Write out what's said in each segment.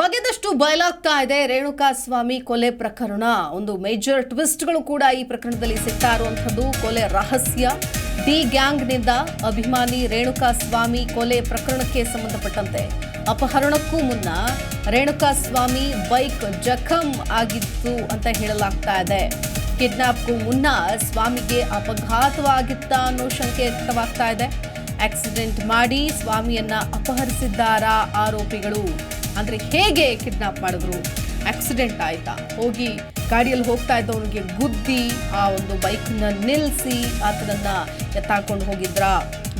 ಬಗೆದಷ್ಟು ಬಯಲಾಗ್ತಾ ಇದೆ. ರೇಣುಕಾ ಸ್ವಾಮಿ ಕೊಲೆ ಪ್ರಕರಣ. ಒಂದು ಮೇಜರ್ ಟ್ವಿಸ್ಟ್ಗಳು ಕೂಡ ಈ ಪ್ರಕರಣದಲ್ಲಿ ಸಿಗ್ತಾ ಇರುವಂಥದ್ದು. ಕೊಲೆ ರಹಸ್ಯ. ಡಿ ಗ್ಯಾಂಗ್ನಿಂದ ಅಭಿಮಾನಿ ರೇಣುಕಾ ಸ್ವಾಮಿ ಕೊಲೆ ಪ್ರಕರಣಕ್ಕೆ ಸಂಬಂಧಪಟ್ಟಂತೆ. ಅಪಹರಣಕ್ಕೂ ಮುನ್ನ ರೇಣುಕಾ ಸ್ವಾಮಿ ಬೈಕ್ ಜಖಂ ಆಗಿತ್ತು ಅಂತ ಹೇಳಲಾಗ್ತಾ ಇದೆ. ಕಿಡ್ನಾಪ್ಗೂ ಮುನ್ನ ಸ್ವಾಮಿಗೆ ಅಪಘಾತವಾಗಿತ್ತ ಅನ್ನೋ ಶಂಕೆ ವ್ಯಕ್ತವಾಗ್ತಾ ಇದೆ. ಆಕ್ಸಿಡೆಂಟ್ ಮಾಡಿ ಸ್ವಾಮಿಯನ್ನ ಅಪಹರಿಸಿದ್ದಾರಾ ಆರೋಪಿಗಳು. ಅಂದ್ರೆ ಹೇಗೆ ಕಿಡ್ನಾಪ್ ಮಾಡಿದ್ರು? ಆಕ್ಸಿಡೆಂಟ್ ಆಯ್ತಾ? ಹೋಗಿ ಗಾಡಿಯಲ್ಲಿ ಹೋಗ್ತಾ ಇದ್ದವನಿಗೆ ಗುದ್ದಿ ಆ ಒಂದು ಬೈಕ್ನ ನಿಲ್ಲಿಸಿ ಆತನನ್ನ ಎತ್ತಾಕೊಂಡು ಹೋಗಿದ್ರ?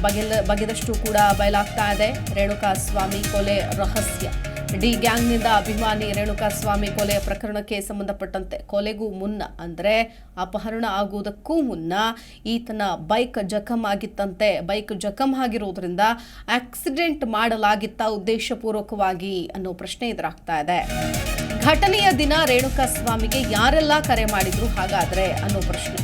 ಬಗೆಲ, ಬಗೆದಷ್ಟು ಕೂಡ ಬಯಲಾಗ್ತಾ ಇದೆ. ರೇಣುಕಾ ಸ್ವಾಮಿ ಕೊಲೆ ರಹಸ್ಯ. ಡಿ ಗ್ಯಾಂಗ್ನಿಂದ ಅಭಿಮಾನಿ ರೇಣುಕಾ ಸ್ವಾಮಿ ಕೊಲೆ ಪ್ರಕರಣಕ್ಕೆ ಸಂಬಂಧಪಟ್ಟಂತೆ ಕೊಲೆಗೂ ಮುನ್ನ, ಅಂದರೆ ಅಪಹರಣ ಆಗುವುದಕ್ಕೂ ಮುನ್ನ ಈತನ ಬೈಕ್ ಜಖಂ ಆಗಿತ್ತಂತೆ. ಬೈಕ್ ಜಖಂ ಆಗಿರುವುದರಿಂದ ಆಕ್ಸಿಡೆಂಟ್ ಮಾಡಲಾಗಿತ್ತ ಉದ್ದೇಶಪೂರ್ವಕವಾಗಿ ಅನ್ನೋ ಪ್ರಶ್ನೆ ಎದುರಾಗ್ತಾ ಇದೆ. ಘಟನೆಯ ದಿನ ರೇಣುಕಾ ಸ್ವಾಮಿಗೆ ಯಾರೆಲ್ಲ ಕರೆ ಮಾಡಿದ್ರು ಹಾಗಾದ್ರೆ ಅನ್ನೋ ಪ್ರಶ್ನೆ.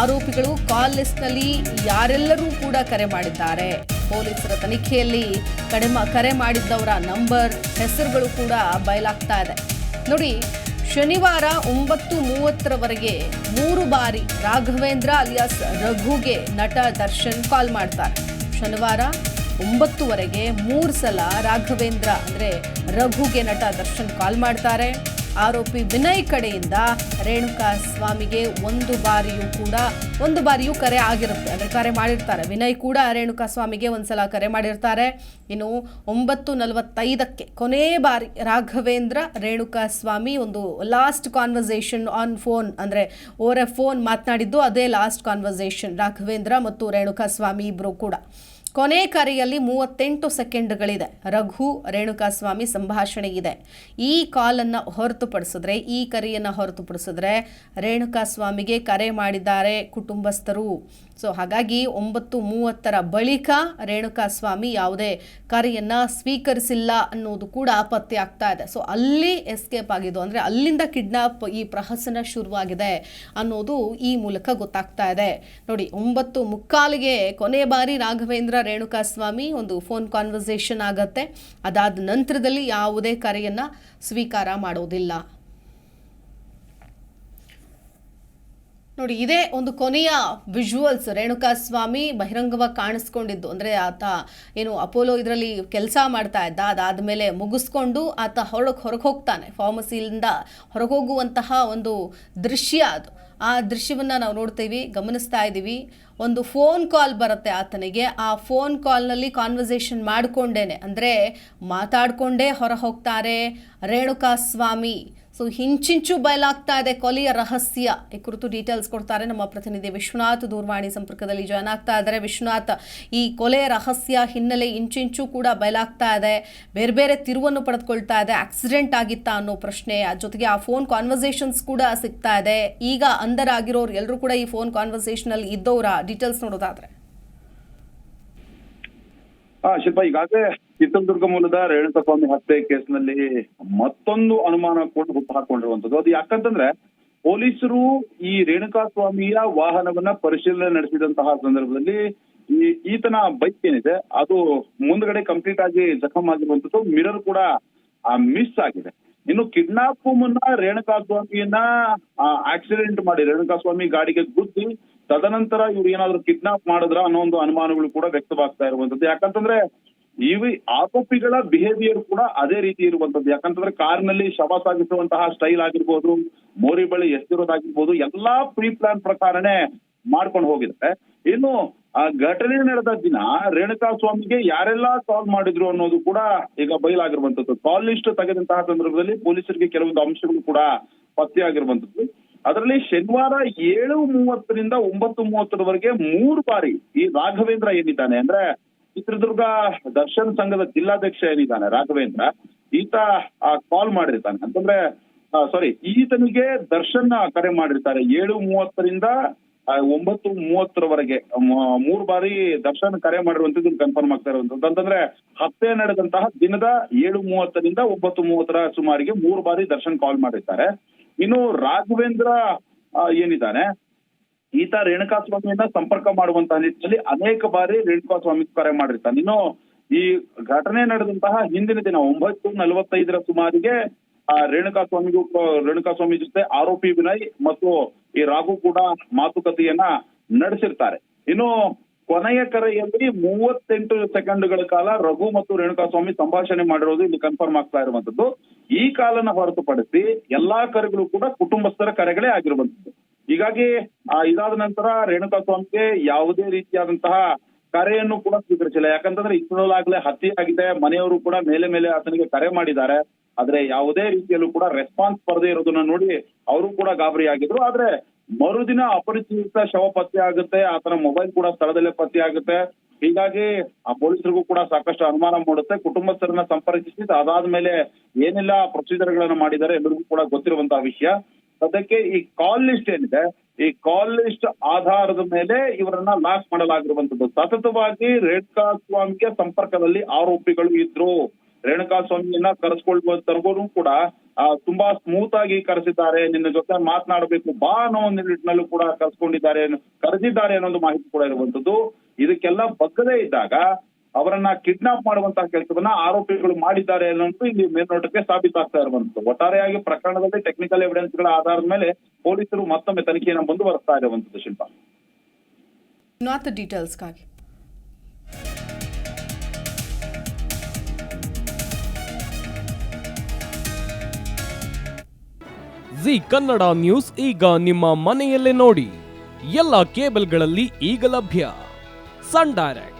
ಆರೋಪಿಗಳು ಕಾಲ್ ಲಿಸ್ಟ್ನಲ್ಲಿ ಯಾರೆಲ್ಲರೂ ಕೂಡ ಕರೆ ಮಾಡಿದ್ದಾರೆ. ಪೊಲೀಸರ ತನಿಖೆಯಲ್ಲಿ ಕಡಿಮೆ, ಕರೆ ಮಾಡಿದ್ದವರ ನಂಬರ್, ಹೆಸರುಗಳು ಕೂಡ ಬಯಲಾಗ್ತಾ ಇದೆ. ನೋಡಿ, ಶನಿವಾರ ಒಂಬತ್ತು ಮೂವತ್ತರವರೆಗೆ ಮೂರು ಬಾರಿ ರಾಘವೇಂದ್ರ ಅಲಿಯಾಸ್ ರಘುಗೆ ನಟ ದರ್ಶನ್ ಕಾಲ್ ಮಾಡ್ತಾರೆ. ಶನಿವಾರ ಒಂಬತ್ತುವರೆಗೆ ಮೂರು ಸಲ ರಾಘವೇಂದ್ರ ಅಂದರೆ ರಘುಗೆ ನಟ ದರ್ಶನ್ ಕಾಲ್ ಮಾಡ್ತಾರೆ. ಆರೋಪಿ ವಿನಯ್ ಕಡೆಯಿಂದ ರೇಣುಕಾ ಸ್ವಾಮಿಗೆ ಒಂದು ಬಾರಿಯೂ ಕೂಡ, ಒಂದು ಬಾರಿಯೂ ಕರೆ ಆಗಿರುತ್ತೆ, ಅಂದರೆ ಕರೆ ಮಾಡಿರ್ತಾರೆ. ವಿನಯ್ ಕೂಡ ರೇಣುಕಾ ಸ್ವಾಮಿಗೆ ಒಂದ್ಸಲ ಕರೆ ಮಾಡಿರ್ತಾರೆ. ಇನ್ನು ಒಂಬತ್ತು ನಲವತ್ತೈದಕ್ಕೆ ಕೊನೆ ಬಾರಿ ರಾಘವೇಂದ್ರ ರೇಣುಕಾ ಸ್ವಾಮಿ ಒಂದು ಲಾಸ್ಟ್ ಕಾನ್ವರ್ಸೇಷನ್ ಆನ್ ಫೋನ್ ಅಂದರೆ ಓರೆ ಫೋನ್ ಮಾತನಾಡಿದ್ದು ಅದೇ ಲಾಸ್ಟ್ ಕಾನ್ವರ್ಸೇಷನ್ ರಾಘವೇಂದ್ರ ಮತ್ತು ರೇಣುಕಾ ಸ್ವಾಮಿ ಇಬ್ಬರು ಕೂಡ. ಕೊನೆ ಕರೆಯಲ್ಲಿ ಮೂವತ್ತೆಂಟು ಸೆಕೆಂಡ್ಗಳಿದೆ. ರಘು ರೇಣುಕಾಸ್ವಾಮಿ ಸಂಭಾಷಣೆ ಇದೆ. ಈ ಕಾಲನ್ನು ಹೊರತುಪಡಿಸಿದ್ರೆ, ಈ ಕರೆಯನ್ನು ಹೊರತುಪಡಿಸಿದ್ರೆ ರೇಣುಕಾಸ್ವಾಮಿಗೆ ಕರೆ ಮಾಡಿದ್ದಾರೆ ಕುಟುಂಬಸ್ಥರು. ಸೊ, ಹಾಗಾಗಿ ಒಂಬತ್ತು ಮೂವತ್ತರ ಬಳಿಕ ರೇಣುಕಾಸ್ವಾಮಿ ಯಾವುದೇ ಕರೆಯನ್ನು ಸ್ವೀಕರಿಸಿಲ್ಲ ಅನ್ನೋದು ಕೂಡ ಪತ್ತೆ ಆಗ್ತಾ ಇದೆ. ಸೊ, ಅಲ್ಲಿ ಎಸ್ಕೇಪ್ ಆಗಿದ್ದು ಅಂದರೆ ಅಲ್ಲಿಂದ ಕಿಡ್ನಾಪ್ ಈ ಪ್ರಹಸನ ಶುರುವಾಗಿದೆ ಅನ್ನೋದು ಈ ಮೂಲಕ ಗೊತ್ತಾಗ್ತಾ ಇದೆ. ನೋಡಿ, ಒಂಬತ್ತು ಮುಕ್ಕಾಲಿಗೆ ಕೊನೆ ಬಾರಿ ರಾಘವೇಂದ್ರ ರೇಣುಕಾಸ್ವಾಮಿ ಒಂದು ಫೋನ್ ಕಾನ್ವರ್ಸೇಷನ್ ಆಗತ್ತೆ. ಅದಾದ ನಂತರದಲ್ಲಿ ಯಾವುದೇ ಕರೆಯನ್ನು ಸ್ವೀಕಾರ ಮಾಡೋದಿಲ್ಲ. ನೋಡಿ, ಇದೇ ಒಂದು ಕೊನೆಯ ವಿಜುವಲ್ಸ್ ರೇಣುಕಾ ಸ್ವಾಮಿ ಬಹಿರಂಗವಾಗಿ ಕಾಣಿಸ್ಕೊಂಡಿದ್ದು. ಅಂದರೆ ಆತ ಏನು ಅಪೋಲೋ ಇದರಲ್ಲಿ ಕೆಲಸ ಮಾಡ್ತಾ ಇದ್ದ. ಅದಾದಮೇಲೆ ಮುಗಿಸ್ಕೊಂಡು ಆತ ಹೊರಗೆ ಹೊರಗೆ ಹೋಗ್ತಾನೆ. ಫಾರ್ಮಸಿಯಿಂದ ಹೊರಗೆ ಹೋಗುವಂತಹ ಒಂದು ದೃಶ್ಯ ಅದು. ಆ ದೃಶ್ಯವನ್ನು ನಾವು ನೋಡ್ತೀವಿ, ಗಮನಿಸ್ತಾ ಇದ್ದೀವಿ ಒಂದು ಫೋನ್ ಕಾಲ್ ಬರುತ್ತೆ ಆತನಿಗೆ. ಆ ಫೋನ್ ಕಾಲ್ನಲ್ಲಿ ಕಾನ್ವರ್ಸೇಷನ್ ಮಾಡಿಕೊಂಡೇನೆ. ಅಂದರೆ ಮಾತಾಡಿಕೊಂಡೇ ಹೊರ ಹೋಗ್ತಾರೆ ರೇಣುಕಾ ಸ್ವಾಮಿ ಸೊ ಹಿಂಚಿಂಚು ಬಯಲಾಗ್ತಾ ಇದೆ. ಕೊಲೆಯ ರಹಸ್ಯ ಈ ಕುರಿತು ಡೀಟೇಲ್ಸ್ ಕೊಡ್ತಾರೆ ನಮ್ಮ ಪ್ರತಿನಿಧಿ ವಿಶ್ವನಾಥ್. ದೂರವಾಣಿ ಸಂಪರ್ಕದಲ್ಲಿ ಜಾಯ್ನ್ ಆಗ್ತಾ ಇದ್ದಾರೆ. ವಿಶ್ವನಾಥ್, ಈ ಕೊಲೆಯ ರಹಸ್ಯ ಹಿನ್ನೆಲೆ ಇಂಚಿಂಚು ಕೂಡ ಬಯಲಾಗ್ತಾ ಇದೆ. ಬೇರೆ ಬೇರೆ ತಿರುವನ್ನು ಪಡೆದುಕೊಳ್ತಾ ಇದೆ. ಆಕ್ಸಿಡೆಂಟ್ ಆಗಿತ್ತಾ ಅನ್ನೋ ಪ್ರಶ್ನೆ ಜೊತೆಗೆ ಆ ಫೋನ್ ಕಾನ್ವರ್ಸೇಷನ್ಸ್ ಕೂಡ ಸಿಗ್ತಾ ಇದೆ. ಈಗ ಅಂದರ್ ಆಗಿರೋರು ಎಲ್ಲರೂ ಕೂಡ ಈ ಫೋನ್ ಕಾನ್ವರ್ಸೇಷನ್ ಅಲ್ಲಿ ಇದ್ದವರ ಡೀಟೇಲ್ಸ್ ನೋಡೋದಾದ್ರೆ. ಶಿಲ್ಪ, ಈಗಾಗಲೇ ಚಿತ್ರದುರ್ಗ ಮೂಲದ ರೇಣುಕಸ್ವಾಮಿ ಹತ್ಯೆ ಕೇಸ್ನಲ್ಲಿ ಮತ್ತೊಂದು ಅನುಮಾನ ಕೊಟ್ಟು ಹುಟ್ಟು ಹಾಕೊಂಡಿರುವಂತದ್ದು ಅದು ಯಾಕಂತಂದ್ರೆ ಪೊಲೀಸರು ಈ ರೇಣುಕಾಸ್ವಾಮಿಯ ವಾಹನವನ್ನ ಪರಿಶೀಲನೆ ನಡೆಸಿದಂತಹ ಸಂದರ್ಭದಲ್ಲಿ ಈ ಈತನ ಬೈಕ್ ಏನಿದೆ, ಅದು ಮುಂದ್ಗಡೆ ಕಂಪ್ಲೀಟ್ ಆಗಿ ಜಖಮ್ ಆಗಿರುವಂತದ್ದು ಮಿರರ್ ಕೂಡ ಮಿಸ್ ಆಗಿದೆ. ಇನ್ನು ಕಿಡ್ನಾಪ್ ಮುನ್ನ ರೇಣುಕಾಸ್ವಾಮಿಯನ್ನ ಆಕ್ಸಿಡೆಂಟ್ ಮಾಡಿ, ರೇಣುಕಾಸ್ವಾಮಿ ಗಾಡಿಗೆ ಗುದ್ದಿ, ತದನಂತರ ಇವ್ರು ಏನಾದ್ರು ಕಿಡ್ನಾಪ್ ಮಾಡಿದ್ರ ಅನ್ನೋ ಒಂದು ಅನುಮಾನಗಳು ಕೂಡ ವ್ಯಕ್ತವಾಗ್ತಾ ಇರುವಂತದ್ದು ಯಾಕಂತಂದ್ರೆ ಇವಿ ಆರೋಪಿಗಳ ಬಿಹೇವಿಯರ್ ಕೂಡ ಅದೇ ರೀತಿ ಇರುವಂತದ್ದು ಯಾಕಂತಂದ್ರೆ ಕಾರ್ನಲ್ಲಿ ಶವ ಸಾಗಿಸುವಂತಹ ಸ್ಟೈಲ್ ಆಗಿರ್ಬೋದು, ಮೋರಿ ಬಳಿ ಎಸ್ತಿರೋದಾಗಿರ್ಬೋದು ಎಲ್ಲಾ ಪ್ರೀ ಪ್ಲಾನ್ ಪ್ರಕಾರನೇ ಮಾಡ್ಕೊಂಡು ಹೋಗಿದ್ದಾರೆ. ಇನ್ನು, ಆ, ಘಟನೆ ನಡೆದ ದಿನ ರೇಣುಕಾ ಸ್ವಾಮಿಗೆ ಯಾರೆಲ್ಲಾ ಕಾಲ್ ಮಾಡಿದ್ರು ಅನ್ನೋದು ಕೂಡ ಈಗ ಬಯಲಾಗಿರುವಂತದ್ದು ಕಾಲ್ ಲಿಸ್ಟ್ ತೆಗೆದಂತಹ ಸಂದರ್ಭದಲ್ಲಿ ಪೊಲೀಸರಿಗೆ ಕೆಲವೊಂದು ಅಂಶಗಳು ಕೂಡ ಪತ್ತೆಯಾಗಿರುವಂತದ್ದು ಅದರಲ್ಲಿ ಶನಿವಾರ ಏಳು ಮೂವತ್ತರಿಂದ ಒಂಬತ್ತು ಮೂವತ್ತರವರೆಗೆ ಮೂರು ಬಾರಿ ಈ ರಾಘವೇಂದ್ರ ಏನಿದ್ದಾನೆ ಅಂದ್ರೆ ಚಿತ್ರದುರ್ಗ ದರ್ಶನ್ ಸಂಘದ ಜಿಲ್ಲಾಧ್ಯಕ್ಷ ಏನಿದ್ದಾನೆ ರಾಘವೇಂದ್ರ, ಈತ ಕಾಲ್ ಮಾಡಿರ್ತಾನೆ. ಅಂತಂದ್ರೆ ಸಾರಿ ಈತನಿಗೆ ದರ್ಶನ್ ಕರೆ ಮಾಡಿರ್ತಾರೆ. ಏಳು ಮೂವತ್ತರಿಂದ ಒಂಬತ್ತು ಮೂವತ್ತರವರೆಗೆ ಮೂರು ಬಾರಿ ದರ್ಶನ್ ಕರೆ ಮಾಡಿರುವಂತದ್ದು ಕನ್ಫರ್ಮ್ ಆಗ್ತಾ ಇರುವಂತದ್ದು ಅಂತಂದ್ರೆ ಹತ್ಯೆ ನಡೆದಂತಹ ದಿನದ ಏಳು ಮೂವತ್ತರಿಂದ ಒಂಬತ್ತು ಮೂವತ್ತರ ಸುಮಾರಿಗೆ ಮೂರು ಬಾರಿ ದರ್ಶನ್ ಕಾಲ್ ಮಾಡಿರ್ತಾರೆ. ಇನ್ನು ರಾಘವೇಂದ್ರ ಏನಿದ್ದಾನೆ ಈತ ರೇಣುಕಾ ಸ್ವಾಮಿಯನ್ನ ಸಂಪರ್ಕ ಮಾಡುವಂತಹ ನಿಟ್ಟಿನಲ್ಲಿ ಅನೇಕ ಬಾರಿ ರೇಣುಕಾ ಸ್ವಾಮಿ ಕರೆ ಮಾಡಿರ್ತಾನೆ ಇನ್ನು ಈ ಘಟನೆ ನಡೆದಂತಹ ಹಿಂದಿನ ದಿನ ಒಂಬತ್ತು ನಲವತ್ತೈದರ ಸುಮಾರಿಗೆ, ಆ ರೇಣುಕಾ ಸ್ವಾಮಿಗೂ ರೇಣುಕಾ ಸ್ವಾಮಿ ಜೊತೆ ಆರೋಪಿ ವಿನಯ್ ಮತ್ತು ಈ ರಾಘು ಕೂಡ ಮಾತುಕತೆಯನ್ನ ನಡೆಸಿರ್ತಾರೆ. ಇನ್ನು ಕೊನೆಯ ಕರೆಯಲ್ಲಿ ಮೂವತ್ತೆಂಟು ಸೆಕೆಂಡ್ಗಳ ಕಾಲ ರಘು ಮತ್ತು ರೇಣುಕಾ ಸ್ವಾಮಿ ಸಂಭಾಷಣೆ ಮಾಡಿರೋದು ಇಲ್ಲಿ ಕನ್ಫರ್ಮ್ ಆಗ್ತಾ ಇರುವಂತದ್ದು. ಈ ಕಾಲನ ಹೊರತುಪಡಿಸಿ ಎಲ್ಲಾ ಕರೆಗಳು ಕೂಡ ಕುಟುಂಬಸ್ಥರ ಕರೆಗಳೇ ಆಗಿರುವಂತದ್ದು. ಹೀಗಾಗಿ ಇದಾದ ನಂತರ ರೇಣುಕಾ ಸ್ವಾಮಿಗೆ ಯಾವುದೇ ರೀತಿಯಾದಂತಹ ಕರೆಯನ್ನು ಕೂಡ ಸ್ವೀಕರಿಸಿಲ್ಲ. ಯಾಕಂತಂದ್ರೆ ಇಸ್ರೋಲಾಗ್ಲೇ ಹತ್ಯೆ ಆಗಿದೆ. ಮನೆಯವರು ಕೂಡ ಮೇಲೆ ಮೇಲೆ ಆತನಿಗೆ ಕರೆ ಮಾಡಿದ್ದಾರೆ. ಆದ್ರೆ ಯಾವುದೇ ರೀತಿಯಲ್ಲೂ ಕೂಡ ರೆಸ್ಪಾನ್ಸ್ ಬರದೇ ಇರೋದನ್ನ ನೋಡಿ ಅವರು ಕೂಡ ಗಾಬರಿ ಆಗಿದ್ರು. ಆದ್ರೆ ಮರುದಿನ ಅಪರಿಚಿತ ಶವ ಪತ್ತೆ ಆಗುತ್ತೆ. ಆತನ ಮೊಬೈಲ್ ಕೂಡ ಸ್ಥಳದಲ್ಲೇ ಪತ್ತೆ ಆಗುತ್ತೆ. ಹೀಗಾಗಿ ಆ ಪೊಲೀಸರಿಗೂ ಕೂಡ ಸಾಕಷ್ಟು ಅನುಮಾನ ಮೂಡುತ್ತೆ. ಕುಟುಂಬಸ್ಥರನ್ನ ಸಂಪರ್ಕಿಸಿ ಅದಾದ್ಮೇಲೆ ಏನೆಲ್ಲ ಪ್ರೊಸೀಜರ್ ಗಳನ್ನ ಮಾಡಿದ್ದಾರೆ ಎಲ್ಲರಿಗೂ ಕೂಡ ಗೊತ್ತಿರುವಂತಹ ವಿಷಯ. ಸದ್ಯಕ್ಕೆ ಈ ಕಾಲ್ ಲಿಸ್ಟ್ ಏನಿದೆ ಈ ಕಾಲ್ ಲಿಸ್ಟ್ ಆಧಾರದ ಮೇಲೆ ಇವರನ್ನ ಲಾಕ್ ಮಾಡಲಾಗಿರುವಂತದ್ದು. ಸತತವಾಗಿ ರೇಣುಕಾ ಸ್ವಾಮಿಗೆ ಸಂಪರ್ಕದಲ್ಲಿ ಆರೋಪಿಗಳು ಇದ್ರು. ರೇಣುಕಾ ಸ್ವಾಮಿಯನ್ನ ಕರೆಸ್ಕೊಳ್ಬೋದರ್ಗೂ ಕೂಡ ಆ, ತುಂಬಾ ಸ್ಮೂತ್ ಆಗಿ ಕರೆಸಿದ್ದಾರೆ. ನಿನ್ನ ಜೊತೆ ಮಾತನಾಡಬೇಕು ಬಾ ಅನ್ನೋ ಒಂದು ನಿಟ್ಟಿನಲ್ಲೂ ಕೂಡ ಕರೆಸ್ಕೊಂಡಿದ್ದಾರೆ ಕರೆದಿದ್ದಾರೆ ಅನ್ನೋದು ಮಾಹಿತಿ ಕೂಡ ಇರುವಂತದ್ದು. ಇದಕ್ಕೆಲ್ಲ ಬಗ್ಗದೇ ಇದ್ದಾಗ ಅವರನ್ನ ಕಿಡ್ನಾಪ್ ಮಾಡುವಂತಹ ಕೆಲಸವನ್ನ ಆರೋಪಿಗಳು ಮಾಡಿದ್ದಾರೆ ಅನ್ನೋದು ಇಲ್ಲಿ ಮೇಲ್ನೋಟಕ್ಕೆ ಸಾಬೀತಾಗ್ತಾ ಇರುವಂತದ್ದು ಒಟ್ಟಾರೆಯಾಗಿ ಪ್ರಕರಣದಲ್ಲಿ ಟೆಕ್ನಿಕಲ್ ಎವಿಡೆನ್ಸ್ಗಳ ಆಧಾರದ ಮೇಲೆ ಪೊಲೀಸರು ಮತ್ತೊಮ್ಮೆ ತನಿಖೆಯನ್ನು ಮುಂದುವರೆಸ್ತಾ ಇರುವಂತದ್ದು ಶಿಲ್ಪ. ಜಿ ಕನ್ನಡ ನ್ಯೂಸ್ ಈಗ ನಿಮ್ಮ ಮನೆಯಲ್ಲೇ ನೋಡಿ. ಎಲ್ಲ ಕೇಬಲ್ಗಳಲ್ಲಿ ಈಗ ಲಭ್ಯ. Sun Direct.